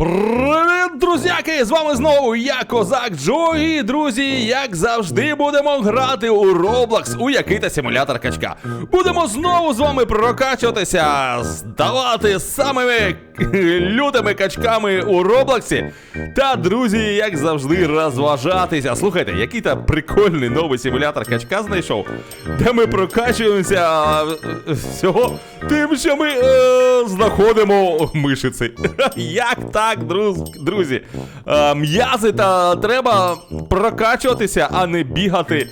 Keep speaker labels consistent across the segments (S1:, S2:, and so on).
S1: Brrr. Друзяки! З вами знову я, Козак Джо, і друзі, як завжди, будемо грати у Roblox у який-то симулятор качка. Будемо знову з вами прокачуватися, ставати самими лютими качками у Роблоксі. Та, друзі, як завжди, розважатися. Слухайте, який то прикольний новий симулятор качка знайшов, де ми прокачуємося всього тим, що ми е, знаходимо мишиці. Як так, друз- друзі? Е, м'язи та треба прокачуватися, а не бігати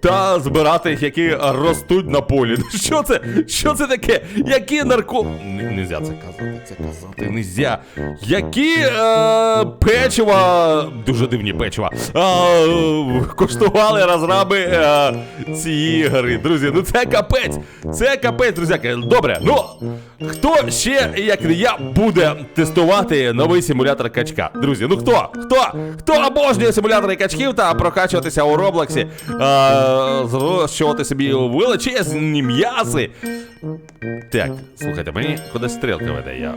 S1: та збирати які ростуть на полі. Що це? Що це таке? Які нарко. Н- Нельзя це казати, це казати нельзя. Які е, печива, дуже дивні печива, е, коштували розраби е, ці ігри. Друзі, ну це капець. Це капець, друзяки. Добре, ну хто ще, як не я, буде тестувати новий симулятор качка? Друзі, ну хто? Хто? Хто обожнює симулятори качків та прокачуватися у Роблоксі, е, зрощувати собі величезні м'язи? Так, слухайте, мені кудись стрілка веде, я.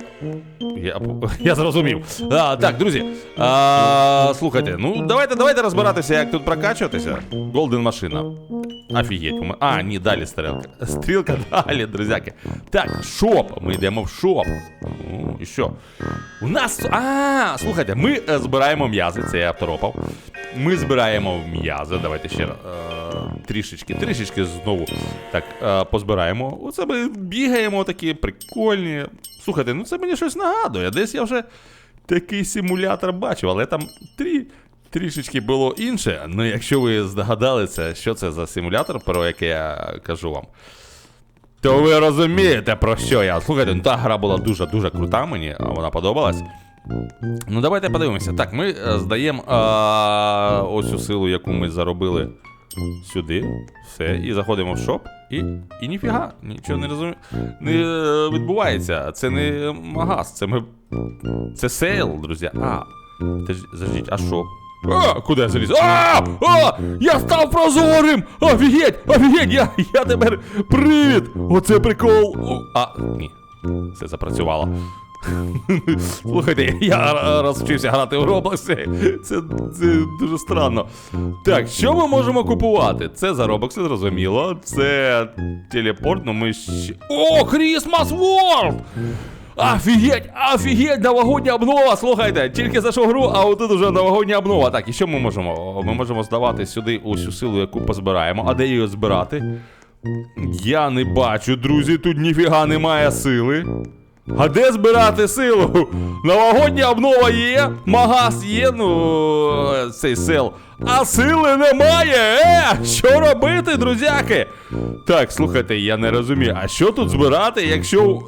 S1: Я, я зрозумів. А, так, друзі. А, слухайте, ну давайте, давайте розбиратися, як тут прокачуватися. Голден машина. Офігеть. А, ні, далі стрілка. Стрілка далі, друзяки. Так, шоп. Ми йдемо в шоп. Ну, і що? У нас. А, слухайте, ми е, збираємо м'язи, це я второпав. Ми збираємо м'язи. Давайте ще раз. е, Трішечки, трішечки знову так е, позбираємо. Оце ми бігаємо такі прикольні. Слухайте, ну це мені щось нагадує. Десь я вже такий симулятор бачив, але там трі, трішечки було інше. Ну, якщо ви здогадалися, що це за симулятор, про який я кажу вам. То ви розумієте, про що я. Слухайте, ну та гра була дуже-дуже крута мені, вона подобалась. Ну, давайте подивимося. Так, ми е, здаємо а, ось цю силу, яку ми заробили сюди. Все, і заходимо в шоп, і, і ніфіга, нічого не розумію. Не е, відбувається. Це не магаз, це ми. Це сейл, друзі. А. Заждіть, а що? А, куди я заліз? А! А! Я став прозорим! Офігеть! Офігеть! Я, я тепер привід! Оце прикол! О, А, ні. Це запрацювало. Слухайте, я р- розвчився грати у Роблоксі. Це, це дуже странно. Так, що ми можемо купувати? Це за Роблокси, зрозуміло. Це телепорт, ну ми ще. О, Christmas World! Офігеть, офігеть, новогодня обнова, слухайте, тільки зайшов гру, а отут уже новогодня обнова. Так, і що ми можемо? Ми можемо здавати сюди усю силу, яку позбираємо. А де її збирати? Я не бачу, друзі, тут ніфіга немає сили. А де збирати силу? Новогодня обнова є, магаз є, ну цей сел. А сили немає! Е! Що робити, друзяки? Так, слухайте, я не розумію, а що тут збирати, якщо.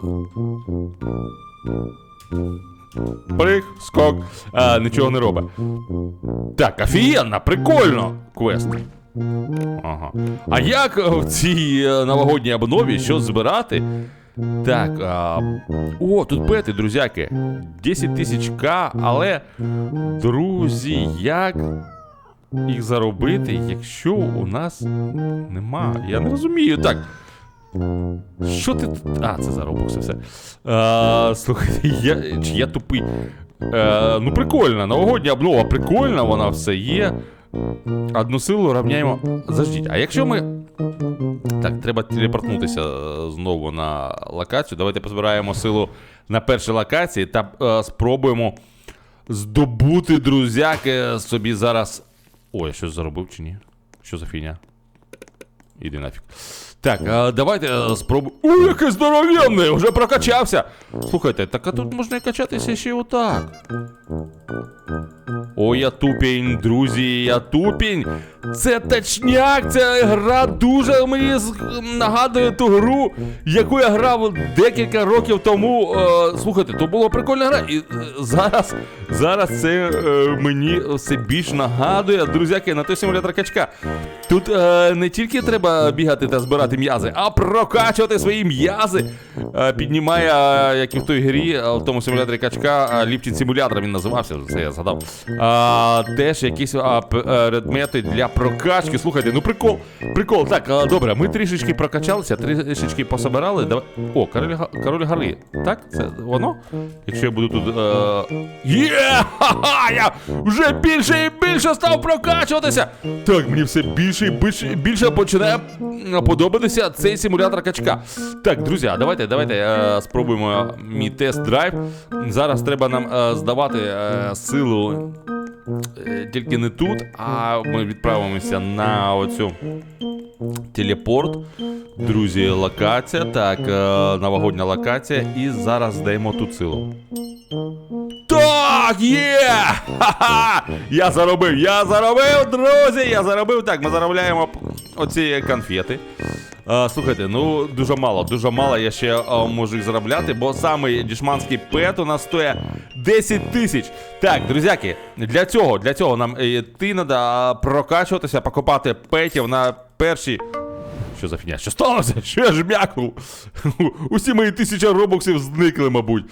S1: Прих, скок, а, нічого не робить. Так, офігенно, прикольно, квест. Ага. А як в цій е, новогодній обнові що збирати? Так, а... о, тут пети, друзяки. 10 тисяч К, але. Друзі, як їх заробити, якщо у нас нема. Я не розумію. Так. Що ти. тут- А, це заробився все. А, слухайте, я, чи я тупий. Е, ну, прикольно, новогодня обнова, прикольна, вона все є. Одну силу рівняємо. Заждіть, а якщо ми. Так, треба телепортнутися е, знову на локацію. Давайте позбираємо силу на першій локації та е, спробуємо здобути друзяки собі зараз. Ой, я щось заробив чи ні? Що за фігня? Іди нафіг. Так, а, давайте е, спробуємо. О, який здоровенний! Вже прокачався! Слухайте, так а тут можна і качатися ще й отак. О, я тупінь, друзі, я тупінь. Це точняк, ця гра дуже мені нагадує ту гру, яку я грав декілька років тому. Е, слухайте, то була прикольна гра. І е, зараз, зараз це е, мені все більш нагадує, друзяки, на той симулятор качка. Тут е, не тільки треба бігати та збирати м'язи, а прокачувати свої м'язи. Е, піднімає, е, як і в той грі, е, в тому симуляторі качка, ліфтінг симулятор він називався, це я згадав. А, теж якісь а, предмети для прокачки. Слухайте, ну прикол, прикол. Так, добре, ми трішечки прокачалися, трішечки пособирали. Давай. О, король, король гори. Так, це воно? Якщо я буду тут. Є! Ха-ха! Я вже більше і більше став прокачуватися. Так, мені все більше і більше, більше починає подобатися цей симулятор качка. Так, друзі, а давайте, давайте е, спробуємо мій тест-драйв. Зараз треба нам е, здавати е, силу. Тільки не тут, а ми відправимося на оцю телепорт. Друзі, локація. Так, новогодня локація. І зараз здаємо тут силу. Так, є! Ха-ха! Я заробив, я заробив, друзі! Я заробив. Так, ми заробляємо оці конфети. А, слухайте, ну дуже мало, дуже мало я ще а, можу їх заробляти, бо саме дішманський пет у нас стоїть 10 тисяч. Так, друзяки, для цього, для цього нам е, йти треба прокачуватися, покупати петів на перші. Що за фігня? Що сталося? Що я жмякнув? Усі мої тисяча робоксів зникли, мабуть.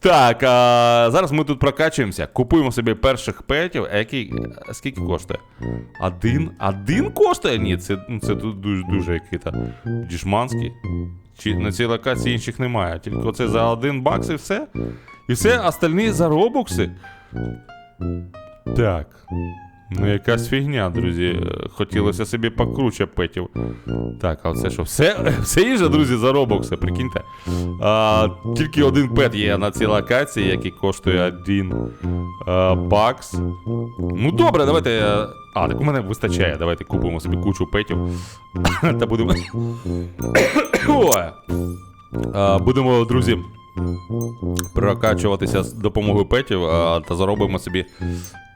S1: Так, а, зараз ми тут прокачуємося, купуємо собі перших петів. А який. а скільки коштує? Один? Один коштує? Ні, це, ну, це тут дуже, дуже який-то дішманський. Чи на цій локації інших немає. Тільки оце за один бакс і все. І все, остальні за робокси. Так. Ну, якась фігня, друзі. Е, Хотілося собі покруче петів. Так, а це що? Все, все інше, друзі, за робокси, прикиньте. А, тільки один пет є на цій локації, який коштує один а, бакс. Ну добре, давайте. е, А, так у мене вистачає. Давайте купимо собі кучу петів. Та будемо. А, будемо, друзі, прокачуватися з допомогою петів а, та заробимо собі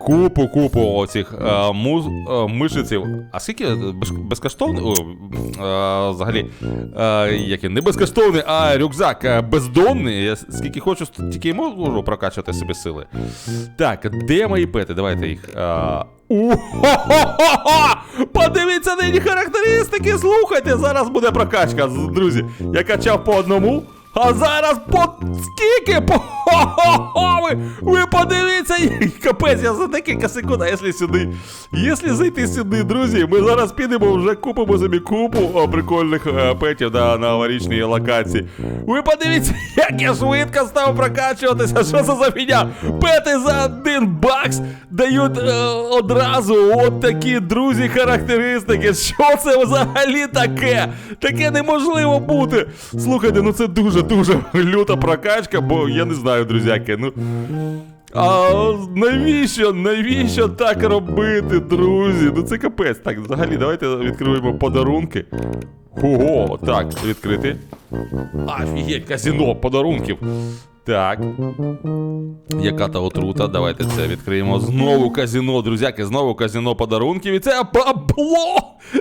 S1: купу купу оцих а, муз, а, мишиців. А скільки без, безкоштовний? О, взагалі, а, як не безкоштовний, а рюкзак а, бездонний. Я скільки хочу, стільки й можу прокачувати собі сили. Так, де мої пети? Давайте їх. А... У-хо-хо-хо-хо! Подивіться на її характеристики, слухайте, зараз буде прокачка, друзі. Я качав по одному, а зараз по скільки? По хо-хо-хо! Ви, ви подивіться, капець, я за декілька секунд, а якщо сюди, якщо зайти сюди, друзі, ми зараз підемо, вже купимо собі купу прикольних е, петів да, на аварійній локації. Ви подивіться, як я швидко став прокачуватися, що це за фігня? Пети за один бакс дають е, одразу от такі друзі характеристики. Що це взагалі таке? Таке неможливо бути. Слухайте, ну це дуже-дуже люта прокачка, бо я не знаю, друзяки. Ну. А навіщо? Навіщо так робити, друзі? Ну це капець. Так, взагалі, давайте відкриємо подарунки. Ого, так, відкрити. Офігеть, казіно подарунків. Так. Яка та отрута? Давайте це відкриємо. Знову казіно, друзяки, знову казіно подарунків. І це бабло!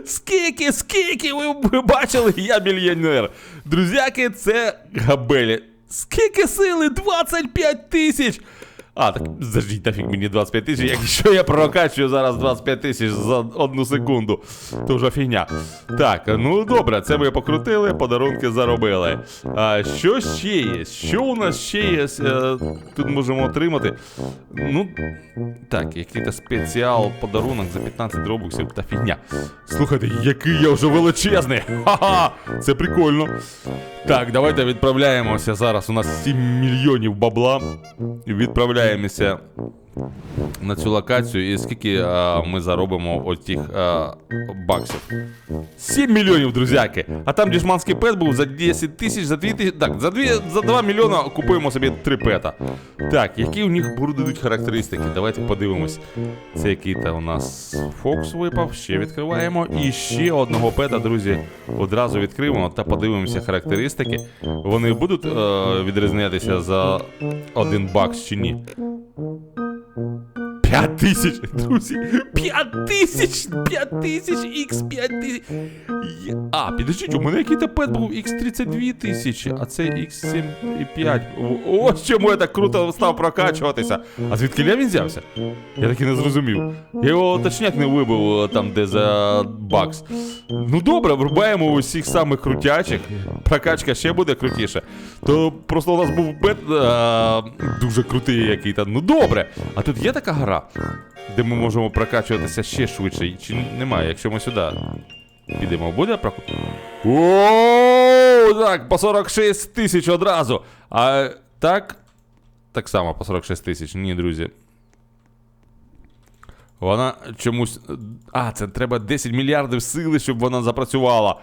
S1: Скільки, скільки ви, бачили, я мільйонер. Друзяки, це габелі. Скільки сили? 25 тисяч! А, так заждіть нафіг мені 25 тисяч, якщо я прокачую зараз 25 тисяч за одну секунду, то вже фігня. Так, ну добре, це ми покрутили, подарунки заробили. А що ще є? Що у нас ще є? Е, тут можемо отримати. Ну, так, який-то спеціал подарунок за 15 робоксів та фігня. Слухайте, який я вже величезний! Ха-ха! Це прикольно. Так, давайте відправляємося зараз. У нас 7 мільйонів бабла. Відправляємося на цю локацію і скільки а, ми заробимо отих а, баксів. 7 мільйонів, друзяки. А там дішманський пет був за 10 тисяч, за 2 тисячі. Так, за 2, за 2 мільйона купуємо собі 3 пета. Так, які у них будуть характеристики? Давайте подивимось. Це який то у нас Фокс випав, ще відкриваємо. І ще одного пета, друзі, одразу відкриємо та подивимося характеристики. Вони будуть е, відрізнятися за один бакс чи ні? 5 тисяч, друзі. 5 тисяч, 5 тисяч, х 5 тисяч. А, підождіть, у мене який пет був X32 тисячі, а це X7,5. О- Ось чому я так круто став прокачуватися. А звідки він взявся? Я так і не зрозумів. Я його точняк не вибив е, там, де за бакс. Ну добре, врубаємо усіх самих крутячих. Прокачка ще буде крутіше. То просто у нас був бет е, дуже крутий який там. Ну добре. А тут є така гра, де ми можемо прокачуватися ще швидше. Чи немає, якщо ми сюди підемо, буде прок... О, так, по 46 тисяч одразу. А так. Так само по 46 тисяч. Ні, друзі. Вона чомусь. А, це треба 10 мільярдів сили, щоб вона запрацювала.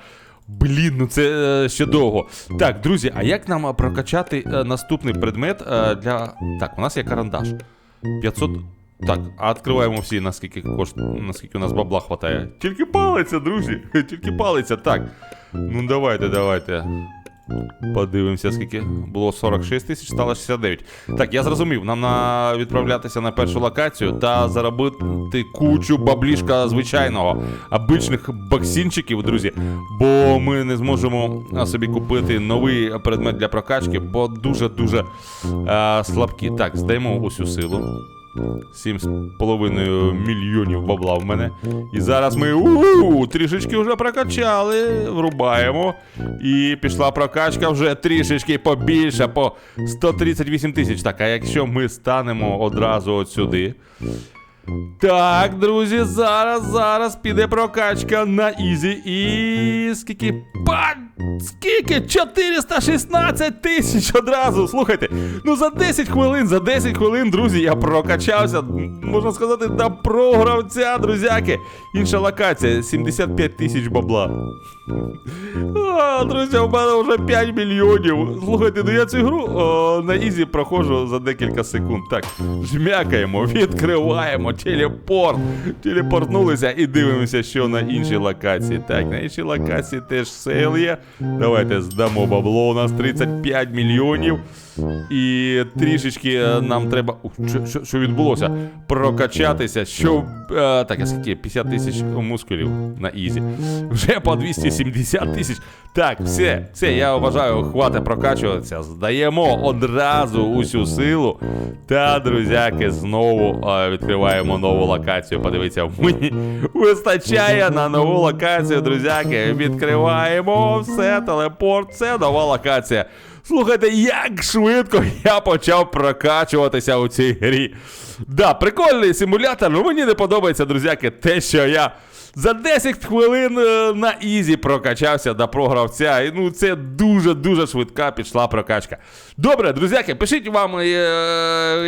S1: Блін, ну це е, ще довго. Так, друзі, а як нам прокачати е, наступний предмет е, для. Так, у нас є карандаш. 500. Так, а відкриваємо всі, наскільки кошт... наскільки у нас бабла хватає. Тільки палиться, друзі. Тільки палиться. Так. Ну давайте, давайте. Подивимося, скільки було 46 тисяч, стало 69. Так, я зрозумів, нам на відправлятися на першу локацію та заробити кучу баблішка звичайного, обичних баксінчиків, друзі. Бо ми не зможемо собі купити новий предмет для прокачки, бо дуже-дуже слабкі. Так, здаємо усю силу. 7,5 мільйонів бабла в мене. І зараз ми у трішечки вже прокачали, врубаємо. І пішла прокачка вже трішечки побільше, по 138 тисяч. Так, а якщо ми станемо одразу от сюди. Так, друзі, зараз, зараз піде прокачка на Ізі. І скільки. Па... Скільки? 416 тисяч одразу. Слухайте, ну за 10 хвилин, за 10 хвилин, друзі, я прокачався. Можна сказати, до програвця, друзяки. Інша локація 75 тисяч бабла. А, друзі, у мене вже 5 мільйонів. Слухайте, ну я цю гру о, на Ізі проходжу за декілька секунд. Так, жмякаємо, відкриваємо телепорт. Телепортнулися і дивимося, що на іншій локації. Так, на іншій локації теж сейл є. Давайте здамо бабло. У нас 35 мільйонів. І трішечки нам треба. Що, відбулося? Прокачатися, щоб. Е, так, а скільки? 50 тисяч мускулів на ізі. Вже по 270 тисяч. Так, все, все, я вважаю, хватить прокачуватися. Здаємо одразу усю силу. Та, друзяки, знову е, відкриваємо нову локацію. Подивіться, мені вистачає на нову локацію, друзяки. Відкриваємо все, телепорт, це нова локація. Слухайте, як швидко я почав прокачуватися у цій грі. Да, прикольний симулятор, але мені не подобається, друзяки, те, що я за 10 хвилин е, на ізі прокачався до програвця. І ну це дуже-дуже швидка пішла прокачка. Добре, друзяки, пишіть вам, е,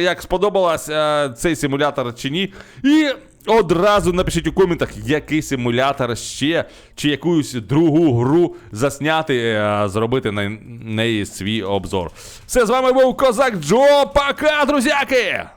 S1: як сподобалось е, цей симулятор чи ні. І одразу напишіть у коментах, який симулятор ще, чи якусь другу гру засняти, зробити на неї свій обзор. Все, з вами був Козак Джо. Пока, друзяки!